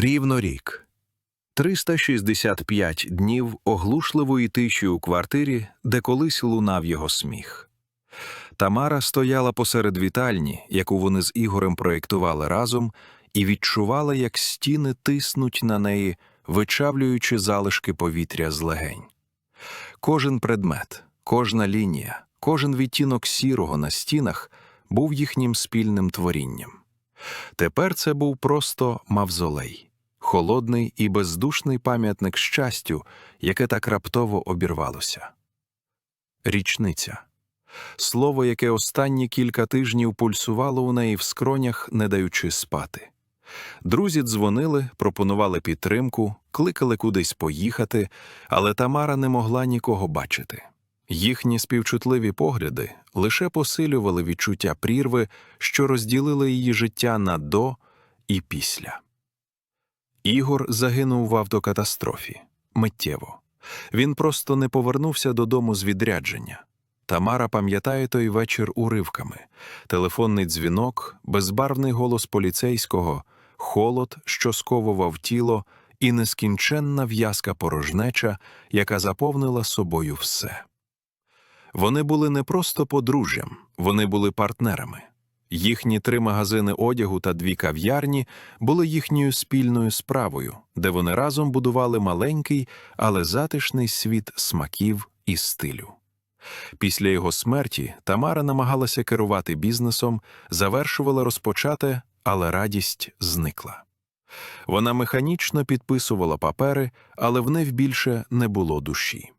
Рівно рік. 365 днів оглушливої тиші у квартирі, де колись лунав його сміх. Тамара стояла посеред вітальні, яку вони з Ігорем проєктували разом, і відчувала, як стіни тиснуть на неї, вичавлюючи залишки повітря з легень. Кожен предмет, кожна лінія, кожен відтінок сірого на стінах був їхнім спільним творінням. Тепер це був просто мавзолей, холодний і бездушний пам'ятник щастю, яке так раптово обірвалося. Річниця слово, яке останні кілька тижнів пульсувало у неї в скронях, не даючи спати. Друзі дзвонили, пропонували підтримку, кликали кудись поїхати, але Тамара не могла нікого бачити. Їхні співчутливі погляди лише посилювали відчуття прірви, що розділили її життя на до і після. Ігор загинув в автокатастрофі миттєво. Він просто не повернувся додому з відрядження. Тамара пам'ятає той вечір уривками телефонний дзвінок, безбарвний голос поліцейського, холод, що сковував тіло, і нескінченна в'язка порожнеча, яка заповнила собою все. Вони були не просто подружжям, вони були партнерами. Їхні три магазини одягу та дві кав'ярні були їхньою спільною справою, де вони разом будували маленький, але затишний світ смаків і стилю. Після його смерті Тамара намагалася керувати бізнесом, завершувала розпочате, але радість зникла. Вона механічно підписувала папери, але в неї більше не було душі.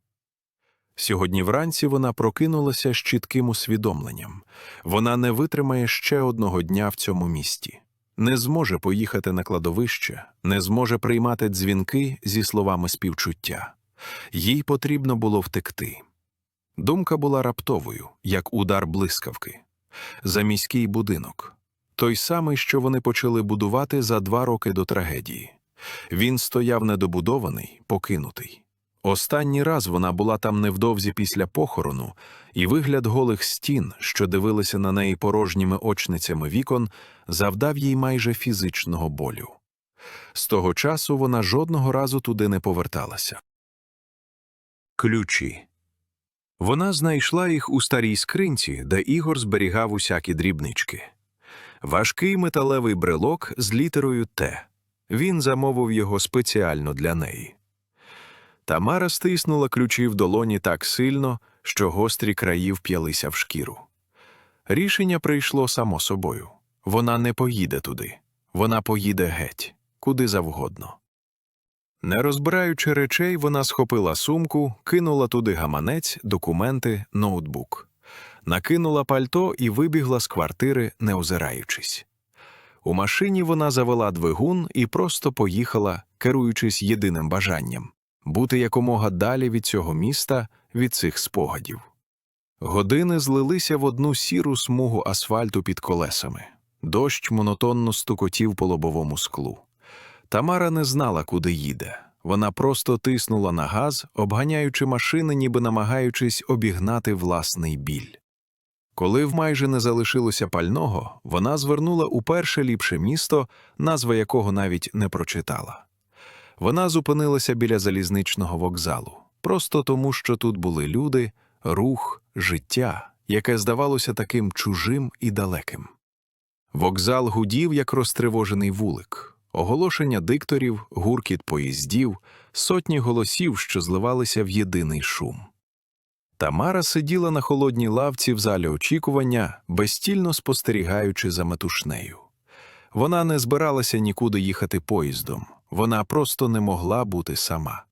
Сьогодні вранці вона прокинулася з чітким усвідомленням вона не витримає ще одного дня в цьому місті, не зможе поїхати на кладовище, не зможе приймати дзвінки зі словами співчуття. Їй потрібно було втекти. Думка була раптовою, як удар блискавки. За міський будинок. Той самий, що вони почали будувати за два роки до трагедії. Він стояв недобудований, покинутий. Останній раз вона була там невдовзі після похорону, і вигляд голих стін, що дивилися на неї порожніми очницями вікон, завдав їй майже фізичного болю. З того часу вона жодного разу туди не поверталася. Ключі. Вона знайшла їх у старій скринці, де Ігор зберігав усякі дрібнички. Важкий металевий брелок з літерою Т. Він замовив його спеціально для неї. Тамара стиснула ключі в долоні так сильно, що гострі краї вп'ялися в шкіру. Рішення прийшло само собою вона не поїде туди, вона поїде геть, куди завгодно. Не розбираючи речей, вона схопила сумку, кинула туди гаманець, документи, ноутбук, накинула пальто і вибігла з квартири, не озираючись. У машині вона завела двигун і просто поїхала, керуючись єдиним бажанням бути якомога далі від цього міста, від цих спогадів. Години злилися в одну сіру смугу асфальту під колесами. Дощ монотонно стукотів по лобовому склу. Тамара не знала, куди їде. Вона просто тиснула на газ, обганяючи машини, ніби намагаючись обігнати власний біль. Коли в майже не залишилося пального, вона звернула у перше ліпше місто, назва якого навіть не прочитала. Вона зупинилася біля залізничного вокзалу, просто тому, що тут були люди, рух, життя, яке здавалося таким чужим і далеким. Вокзал гудів, як розтривожений вулик, оголошення дикторів, гуркіт поїздів, сотні голосів, що зливалися в єдиний шум. Тамара сиділа на холодній лавці в залі очікування, безстільно спостерігаючи за метушнею. Вона не збиралася нікуди їхати поїздом, вона просто не могла бути сама.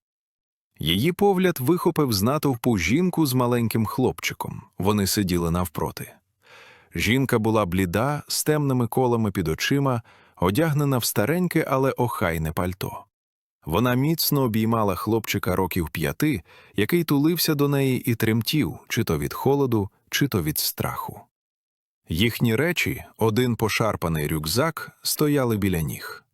Її погляд вихопив з натовпу жінку з маленьким хлопчиком. Вони сиділи навпроти. Жінка була бліда, з темними колами під очима, одягнена в стареньке, але охайне пальто. Вона міцно обіймала хлопчика років п'яти, який тулився до неї і тремтів, чи то від холоду, чи то від страху. Їхні речі, один пошарпаний рюкзак, стояли біля ніг.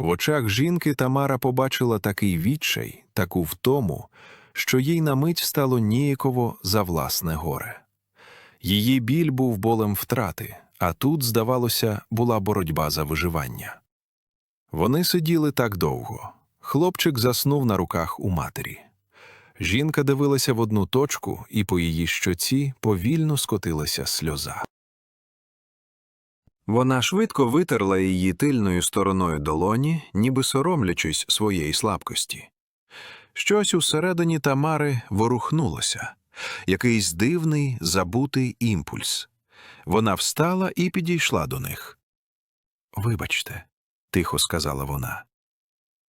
В очах жінки Тамара побачила такий відчай, таку втому, що їй на мить стало ніяково за власне горе. Її біль був болем втрати, а тут, здавалося, була боротьба за виживання. Вони сиділи так довго. Хлопчик заснув на руках у матері. Жінка дивилася в одну точку, і по її щоці повільно скотилася сльоза. Вона швидко витерла її тильною стороною долоні, ніби соромлячись своєї слабкості. Щось усередині Тамари ворухнулося, якийсь дивний, забутий імпульс. Вона встала і підійшла до них. Вибачте, тихо сказала вона.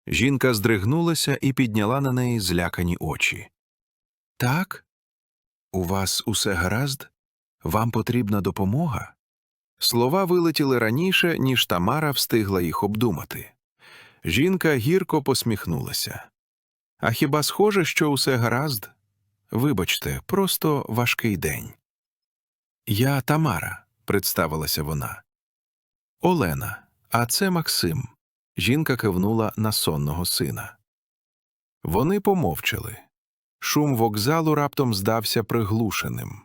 Жінка здригнулася і підняла на неї злякані очі. Так? У вас усе гаразд? Вам потрібна допомога? Слова вилетіли раніше, ніж Тамара встигла їх обдумати. Жінка гірко посміхнулася. А хіба схоже, що усе гаразд? Вибачте, просто важкий день. Я Тамара, представилася вона. Олена, а це Максим. Жінка кивнула на сонного сина. Вони помовчали. Шум вокзалу раптом здався приглушеним.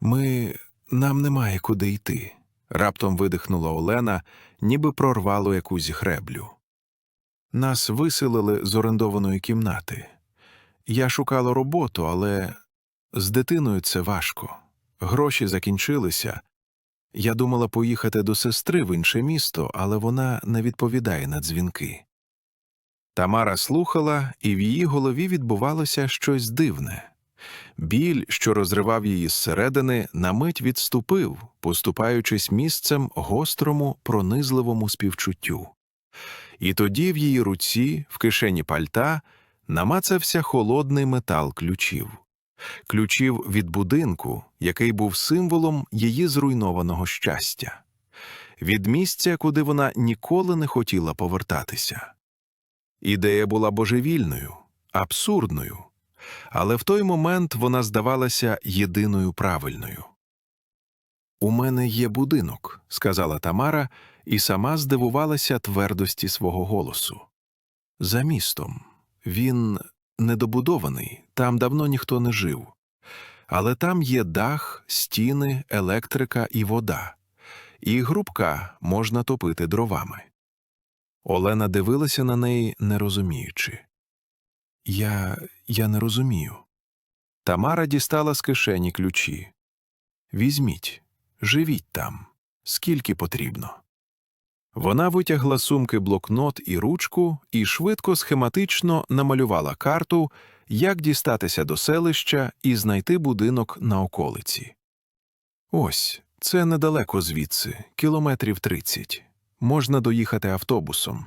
Ми. нам немає куди йти. Раптом видихнула Олена, ніби прорвало якусь греблю. Нас виселили з орендованої кімнати. Я шукала роботу, але з дитиною це важко. Гроші закінчилися. Я думала поїхати до сестри в інше місто, але вона не відповідає на дзвінки. Тамара слухала, і в її голові відбувалося щось дивне. Біль, що розривав її зсередини, на мить відступив, поступаючись місцем гострому, пронизливому співчуттю. І тоді в її руці, в кишені пальта, намацався холодний метал ключів ключів від будинку, який був символом її зруйнованого щастя, від місця, куди вона ніколи не хотіла повертатися. Ідея була божевільною, абсурдною, але в той момент вона здавалася єдиною правильною. У мене є будинок, сказала Тамара, і сама здивувалася твердості свого голосу. За містом. Він недобудований, там давно ніхто не жив. Але там є дах, стіни, електрика і вода, і грубка можна топити дровами. Олена дивилася на неї, не розуміючи. Я. я не розумію. Тамара дістала з кишені ключі. Візьміть, живіть там, скільки потрібно. Вона витягла сумки блокнот і ручку і швидко схематично намалювала карту, як дістатися до селища і знайти будинок на околиці. Ось це недалеко звідси, кілометрів тридцять. Можна доїхати автобусом.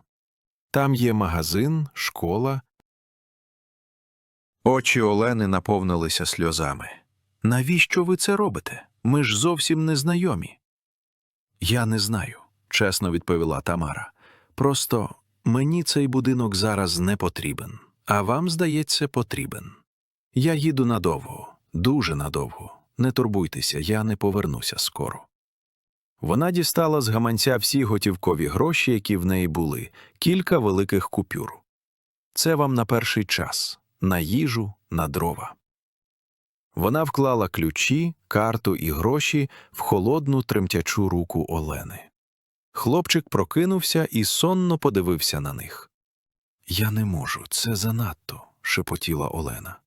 Там є магазин, школа. Очі Олени наповнилися сльозами. Навіщо ви це робите? Ми ж зовсім не знайомі. Я не знаю чесно відповіла Тамара. Просто мені цей будинок зараз не потрібен, а вам, здається, потрібен. Я їду надовго, дуже надовго. Не турбуйтеся, я не повернуся скоро. Вона дістала з гаманця всі готівкові гроші, які в неї були, кілька великих купюр. Це вам на перший час, на їжу, на дрова. Вона вклала ключі, карту і гроші в холодну тремтячу руку Олени. Хлопчик прокинувся і сонно подивився на них. Я не можу, це занадто, шепотіла Олена.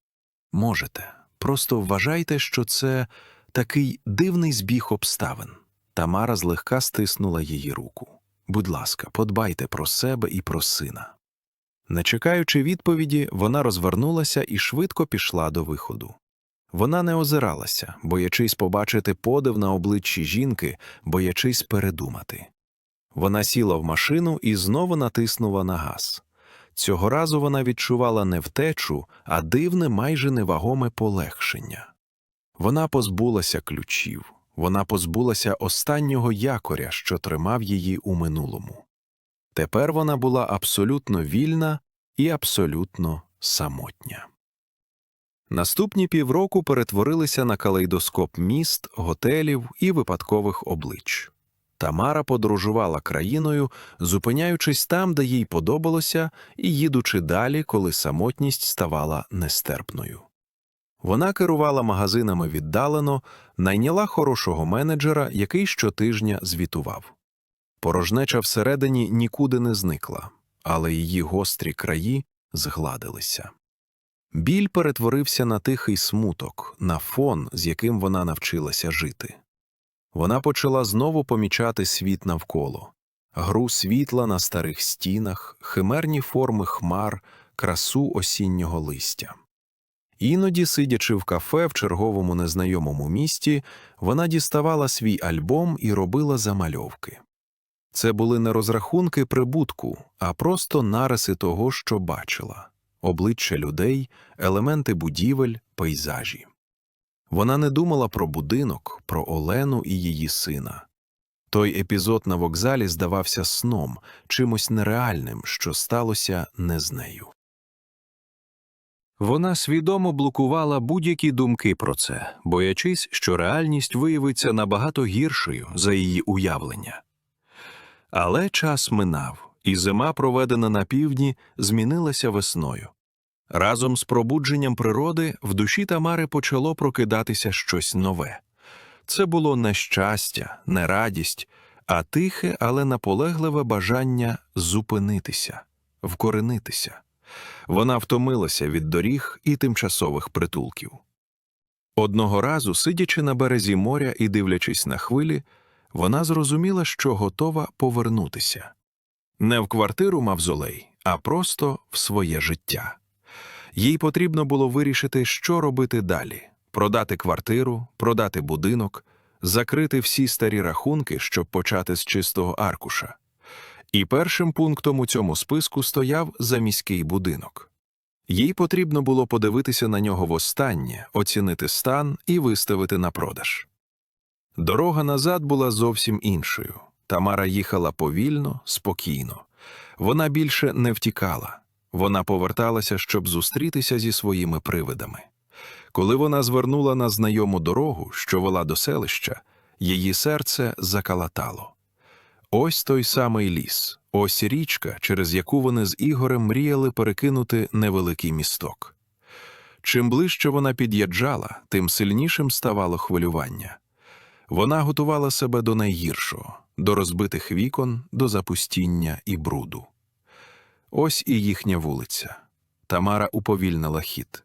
Можете, просто вважайте, що це такий дивний збіг обставин. Тамара злегка стиснула її руку. Будь ласка, подбайте про себе і про сина. Не чекаючи відповіді, вона розвернулася і швидко пішла до виходу. Вона не озиралася, боячись побачити подив на обличчі жінки, боячись передумати. Вона сіла в машину і знову натиснула на газ. Цього разу вона відчувала не втечу, а дивне, майже невагоме полегшення. Вона позбулася ключів, вона позбулася останнього якоря, що тримав її у минулому. Тепер вона була абсолютно вільна і абсолютно самотня. Наступні півроку перетворилися на калейдоскоп міст, готелів і випадкових облич. Тамара подорожувала країною, зупиняючись там, де їй подобалося, і їдучи далі, коли самотність ставала нестерпною. Вона керувала магазинами віддалено, найняла хорошого менеджера, який щотижня звітував. Порожнеча всередині нікуди не зникла, але її гострі краї згладилися. Біль перетворився на тихий смуток, на фон, з яким вона навчилася жити. Вона почала знову помічати світ навколо гру світла на старих стінах, химерні форми хмар, красу осіннього листя. Іноді, сидячи в кафе в черговому незнайомому місті, вона діставала свій альбом і робила замальовки. Це були не розрахунки прибутку, а просто нариси того, що бачила обличчя людей, елементи будівель, пейзажі. Вона не думала про будинок, про Олену і її сина. Той епізод на вокзалі здавався сном, чимось нереальним, що сталося не з нею. Вона свідомо блокувала будь-які думки про це, боячись, що реальність виявиться набагато гіршою за її уявлення. Але час минав, і зима, проведена на півдні, змінилася весною. Разом з пробудженням природи в душі Тамари почало прокидатися щось нове. Це було не щастя, не радість, а тихе, але наполегливе бажання зупинитися, вкоренитися. Вона втомилася від доріг і тимчасових притулків. Одного разу, сидячи на березі моря і дивлячись на хвилі, вона зрозуміла, що готова повернутися не в квартиру мавзолей, а просто в своє життя. Їй потрібно було вирішити, що робити далі продати квартиру, продати будинок, закрити всі старі рахунки, щоб почати з чистого аркуша. І першим пунктом у цьому списку стояв заміський будинок. Їй потрібно було подивитися на нього востаннє, оцінити стан і виставити на продаж. Дорога назад була зовсім іншою. Тамара їхала повільно, спокійно. Вона більше не втікала. Вона поверталася, щоб зустрітися зі своїми привидами. Коли вона звернула на знайому дорогу, що вела до селища, її серце закалатало. Ось той самий ліс, ось річка, через яку вони з Ігорем мріяли перекинути невеликий місток. Чим ближче вона під'їжджала, тим сильнішим ставало хвилювання. Вона готувала себе до найгіршого, до розбитих вікон, до запустіння і бруду. Ось і їхня вулиця. Тамара уповільнила хід.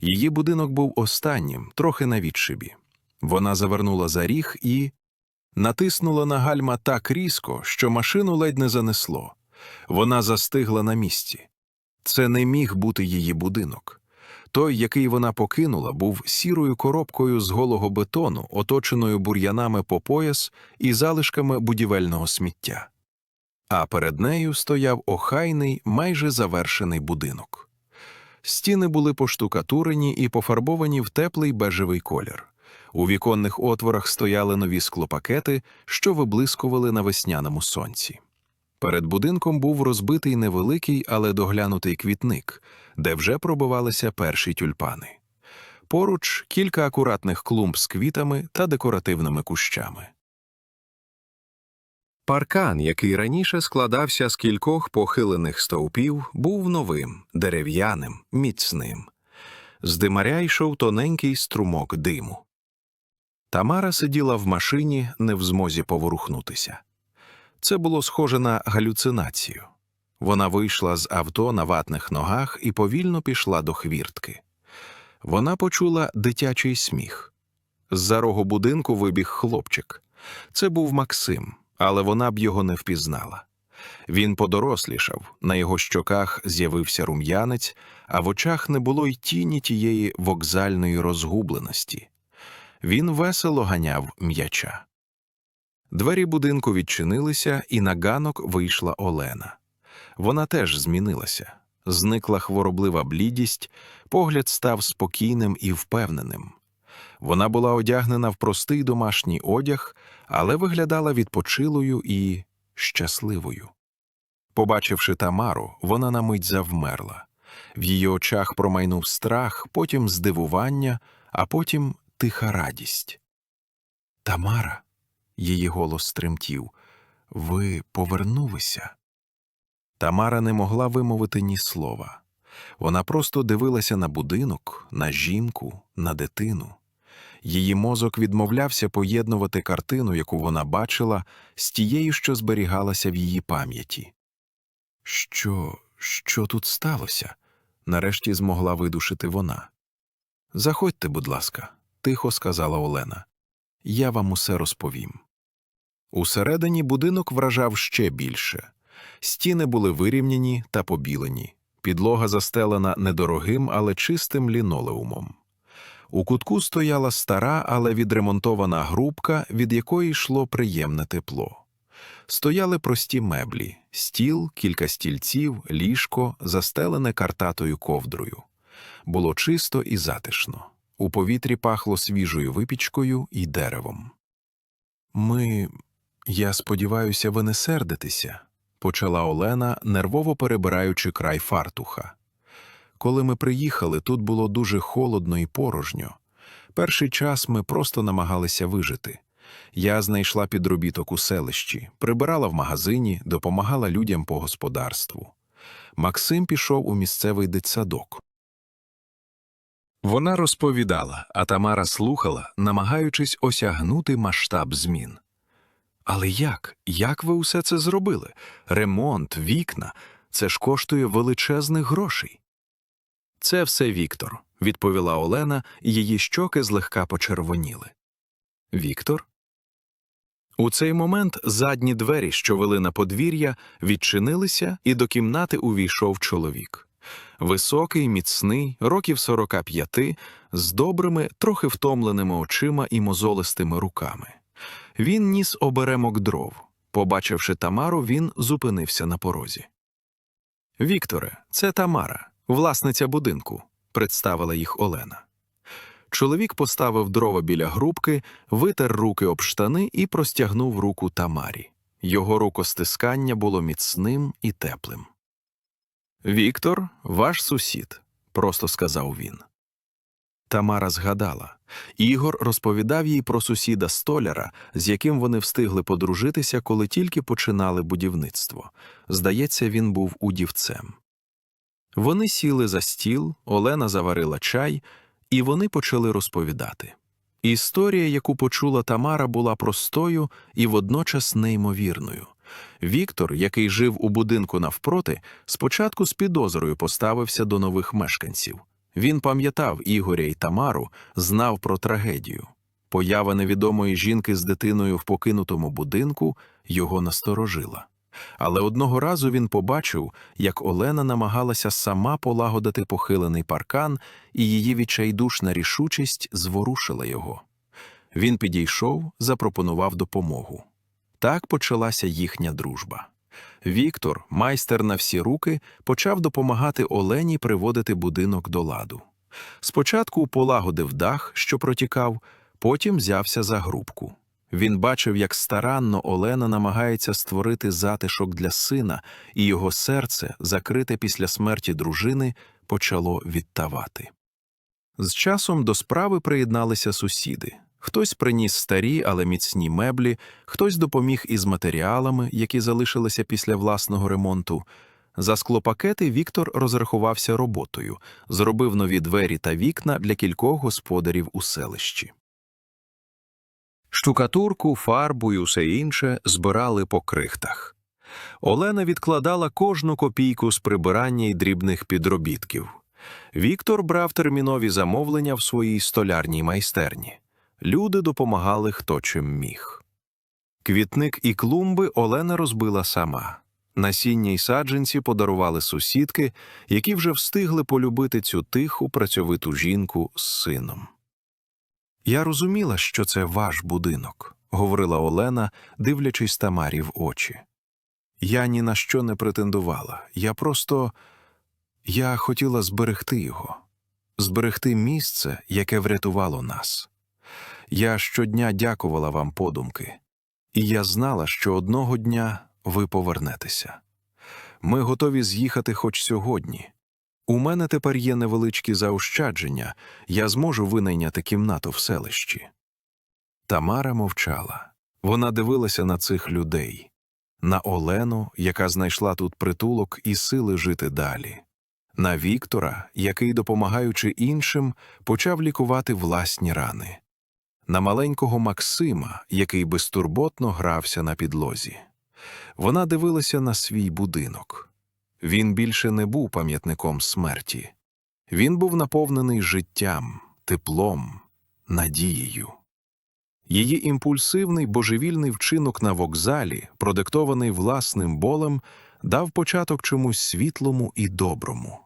Її будинок був останнім, трохи на відшибі. Вона завернула за ріг і натиснула на гальма так різко, що машину ледь не занесло. Вона застигла на місці. Це не міг бути її будинок. Той, який вона покинула, був сірою коробкою з голого бетону, оточеною бур'янами по пояс і залишками будівельного сміття. А перед нею стояв охайний, майже завершений будинок. Стіни були поштукатурені і пофарбовані в теплий бежевий колір. У віконних отворах стояли нові склопакети, що виблискували на весняному сонці. Перед будинком був розбитий невеликий, але доглянутий квітник, де вже пробивалися перші тюльпани. Поруч кілька акуратних клумб з квітами та декоративними кущами. Паркан, який раніше складався з кількох похилених стовпів, був новим, дерев'яним, міцним. З димаря йшов тоненький струмок диму. Тамара сиділа в машині, не в змозі поворухнутися. Це було схоже на галюцинацію. Вона вийшла з авто на ватних ногах і повільно пішла до хвіртки. Вона почула дитячий сміх. З-за рогу будинку вибіг хлопчик. Це був Максим, але вона б його не впізнала. Він подорослішав, на його щоках з'явився рум'янець, а в очах не було й тіні тієї вокзальної розгубленості. Він весело ганяв м'яча. Двері будинку відчинилися, і на ганок вийшла Олена. Вона теж змінилася. Зникла хвороблива блідість, погляд став спокійним і впевненим. Вона була одягнена в простий домашній одяг, але виглядала відпочилою і щасливою. Побачивши Тамару, вона на мить завмерла. В її очах промайнув страх, потім здивування, а потім тиха радість. Тамара, її голос тремтів, ви повернулися. Тамара не могла вимовити ні слова. Вона просто дивилася на будинок, на жінку, на дитину. Її мозок відмовлявся поєднувати картину, яку вона бачила, з тією, що зберігалася в її пам'яті. Що, що тут сталося? нарешті змогла видушити вона. Заходьте, будь ласка, тихо сказала Олена. Я вам усе розповім. Усередині будинок вражав ще більше. Стіни були вирівняні та побілені, підлога застелена недорогим, але чистим лінолеумом. У кутку стояла стара, але відремонтована грубка, від якої йшло приємне тепло. Стояли прості меблі стіл, кілька стільців, ліжко, застелене картатою ковдрою. Було чисто і затишно. У повітрі пахло свіжою випічкою і деревом. Ми, я сподіваюся, ви не сердитеся, почала Олена, нервово перебираючи край фартуха. Коли ми приїхали, тут було дуже холодно і порожньо. Перший час ми просто намагалися вижити. Я знайшла підробіток у селищі, прибирала в магазині, допомагала людям по господарству. Максим пішов у місцевий дитсадок. Вона розповідала, а Тамара слухала, намагаючись осягнути масштаб змін. Але як? Як ви усе це зробили? Ремонт, вікна це ж коштує величезних грошей. Це все Віктор, відповіла Олена, і її щоки злегка почервоніли. Віктор? У цей момент задні двері, що вели на подвір'я, відчинилися, і до кімнати увійшов чоловік. Високий, міцний, років 45, з добрими, трохи втомленими очима і мозолистими руками. Він ніс оберемок дров. Побачивши Тамару, він зупинився на порозі. Вікторе, це Тамара, власниця будинку, представила їх Олена. Чоловік поставив дрова біля грубки, витер руки об штани і простягнув руку Тамарі. Його рукостискання було міцним і теплим. Віктор, ваш сусід, просто сказав він. Тамара згадала. Ігор розповідав їй про сусіда столяра, з яким вони встигли подружитися, коли тільки починали будівництво. Здається, він був удівцем. Вони сіли за стіл, Олена заварила чай, і вони почали розповідати. Історія, яку почула Тамара, була простою і водночас неймовірною. Віктор, який жив у будинку навпроти, спочатку з підозрою поставився до нових мешканців. Він пам'ятав Ігоря і Тамару, знав про трагедію. Поява невідомої жінки з дитиною в покинутому будинку його насторожила. Але одного разу він побачив, як Олена намагалася сама полагодити похилений паркан, і її відчайдушна рішучість зворушила його. Він підійшов, запропонував допомогу. Так почалася їхня дружба. Віктор, майстер на всі руки, почав допомагати Олені приводити будинок до ладу. Спочатку полагодив дах, що протікав, потім взявся за грубку. Він бачив, як старанно Олена намагається створити затишок для сина, і його серце, закрите після смерті дружини, почало відтавати. З часом до справи приєдналися сусіди. Хтось приніс старі, але міцні меблі, хтось допоміг із матеріалами, які залишилися після власного ремонту. За склопакети Віктор розрахувався роботою, зробив нові двері та вікна для кількох господарів у селищі. Штукатурку, фарбу і усе інше збирали по крихтах. Олена відкладала кожну копійку з прибирання й дрібних підробітків. Віктор брав термінові замовлення в своїй столярній майстерні. Люди допомагали хто чим міг. Квітник і клумби Олена розбила сама. Насіння й саджанці подарували сусідки, які вже встигли полюбити цю тиху, працьовиту жінку з сином. Я розуміла, що це ваш будинок, говорила Олена, дивлячись Тамарі в очі. Я ні на що не претендувала. Я просто я хотіла зберегти його, зберегти місце, яке врятувало нас. Я щодня дякувала вам подумки, і я знала, що одного дня ви повернетеся. Ми готові з'їхати хоч сьогодні. У мене тепер є невеличкі заощадження, я зможу винайняти кімнату в селищі. Тамара мовчала. Вона дивилася на цих людей, на Олену, яка знайшла тут притулок і сили жити далі, на Віктора, який, допомагаючи іншим, почав лікувати власні рани. На маленького Максима, який безтурботно грався на підлозі. Вона дивилася на свій будинок. Він більше не був пам'ятником смерті. Він був наповнений життям, теплом, надією. Її імпульсивний божевільний вчинок на вокзалі, продиктований власним болем, дав початок чомусь світлому і доброму.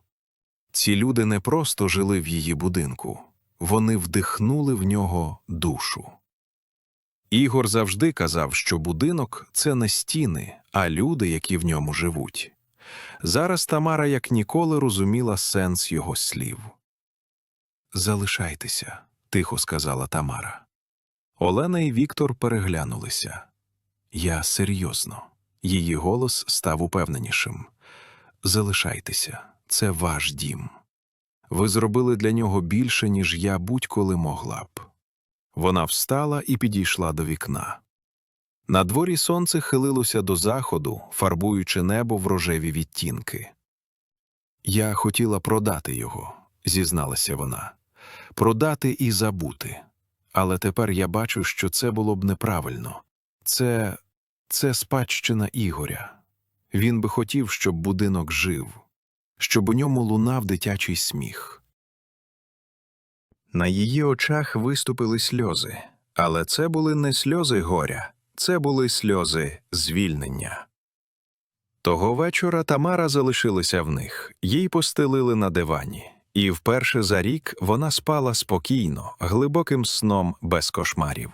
Ці люди не просто жили в її будинку, вони вдихнули в нього душу. Ігор завжди казав, що будинок це не стіни, а люди, які в ньому живуть. Зараз Тамара як ніколи розуміла сенс його слів. Залишайтеся, тихо сказала Тамара. Олена і Віктор переглянулися. Я серйозно. Її голос став упевненішим. Залишайтеся, це ваш дім. Ви зробили для нього більше, ніж я будь-коли могла б. Вона встала і підійшла до вікна. На дворі сонце хилилося до заходу, фарбуючи небо в рожеві відтінки. Я хотіла продати його, зізналася вона, продати і забути. Але тепер я бачу, що це було б неправильно. Це це спадщина Ігоря. Він би хотів, щоб будинок жив, щоб у ньому лунав дитячий сміх. На її очах виступили сльози, але це були не сльози горя, це були сльози звільнення. Того вечора Тамара залишилася в них, їй постелили на дивані, і вперше за рік вона спала спокійно, глибоким сном без кошмарів.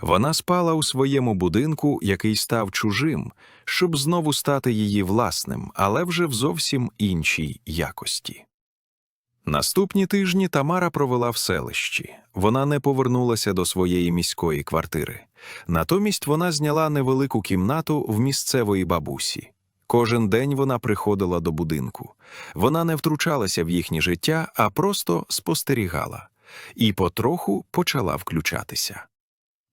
Вона спала у своєму будинку, який став чужим, щоб знову стати її власним, але вже в зовсім іншій якості. Наступні тижні Тамара провела в селищі. Вона не повернулася до своєї міської квартири. Натомість вона зняла невелику кімнату в місцевої бабусі. Кожен день вона приходила до будинку. Вона не втручалася в їхнє життя, а просто спостерігала і потроху почала включатися.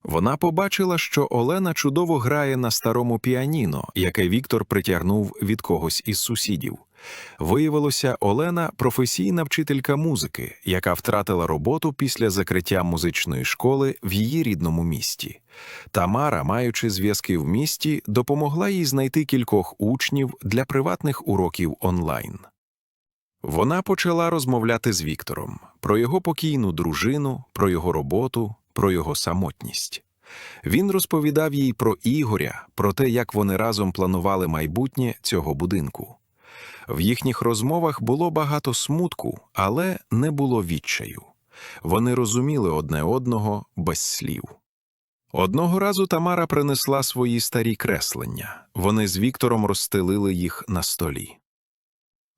Вона побачила, що Олена чудово грає на старому піаніно, яке Віктор притягнув від когось із сусідів. Виявилося, Олена професійна вчителька музики, яка втратила роботу після закриття музичної школи в її рідному місті. Тамара, маючи зв'язки в місті, допомогла їй знайти кількох учнів для приватних уроків онлайн. Вона почала розмовляти з Віктором про його покійну дружину, про його роботу, про його самотність. Він розповідав їй про Ігоря, про те, як вони разом планували майбутнє цього будинку. В їхніх розмовах було багато смутку, але не було відчаю. Вони розуміли одне одного без слів. Одного разу Тамара принесла свої старі креслення. Вони з Віктором розстелили їх на столі.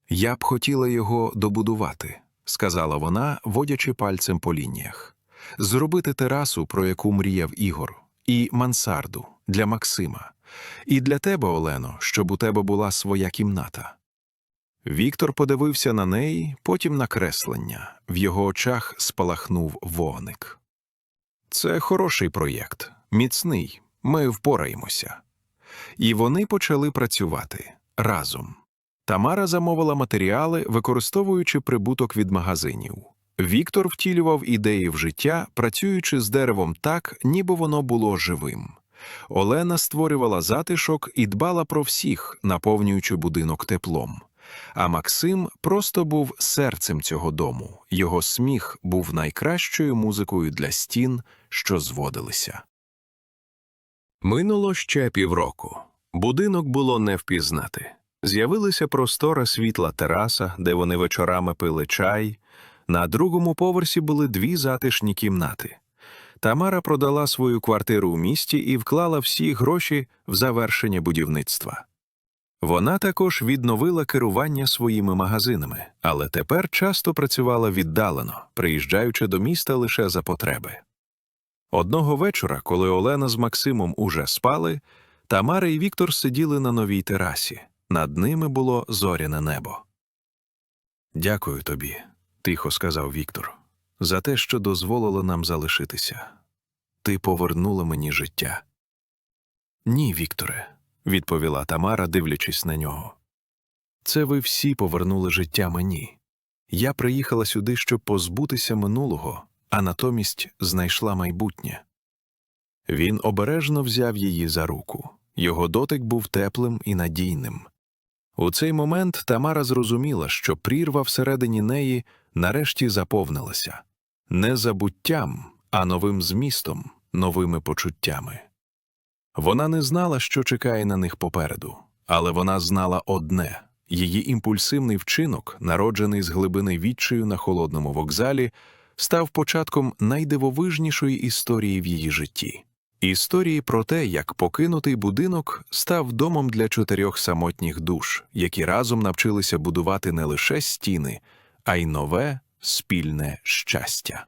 Я б хотіла його добудувати, сказала вона, водячи пальцем по лініях, зробити терасу, про яку мріяв Ігор, і мансарду для Максима, і для тебе, Олено, щоб у тебе була своя кімната. Віктор подивився на неї, потім на креслення. В його очах спалахнув вогник. Це хороший проєкт, міцний, ми впораємося. І вони почали працювати разом. Тамара замовила матеріали, використовуючи прибуток від магазинів. Віктор втілював ідеї в життя, працюючи з деревом так, ніби воно було живим. Олена створювала затишок і дбала про всіх, наповнюючи будинок теплом. А Максим просто був серцем цього дому. Його сміх був найкращою музикою для стін, що зводилися. Минуло ще півроку. Будинок було не впізнати. З'явилася простора світла тераса, де вони вечорами пили чай. На другому поверсі були дві затишні кімнати. Тамара продала свою квартиру у місті і вклала всі гроші в завершення будівництва. Вона також відновила керування своїми магазинами, але тепер часто працювала віддалено, приїжджаючи до міста лише за потреби. Одного вечора, коли Олена з Максимом уже спали, Тамара і Віктор сиділи на новій терасі. Над ними було зоряне небо. Дякую тобі, тихо сказав Віктор, за те, що дозволило нам залишитися. Ти повернула мені життя. Ні, Вікторе, відповіла Тамара, дивлячись на нього. Це ви всі повернули життя мені. Я приїхала сюди, щоб позбутися минулого, а натомість знайшла майбутнє. Він обережно взяв її за руку. Його дотик був теплим і надійним. У цей момент Тамара зрозуміла, що прірва всередині неї нарешті заповнилася не забуттям, а новим змістом, новими почуттями. Вона не знала, що чекає на них попереду, але вона знала одне її імпульсивний вчинок, народжений з глибини відчаю на холодному вокзалі, став початком найдивовижнішої історії в її житті. Історії про те, як покинутий будинок став домом для чотирьох самотніх душ, які разом навчилися будувати не лише стіни, а й нове спільне щастя.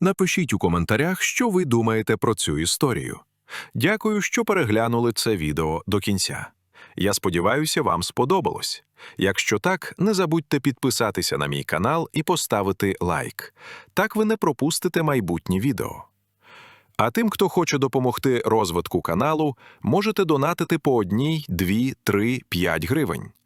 Напишіть у коментарях, що ви думаєте про цю історію. Дякую, що переглянули це відео до кінця. Я сподіваюся, вам сподобалось. Якщо так, не забудьте підписатися на мій канал і поставити лайк. Так ви не пропустите майбутні відео. А тим, хто хоче допомогти розвитку каналу, можете донатити по одній, дві, три, п'ять гривень.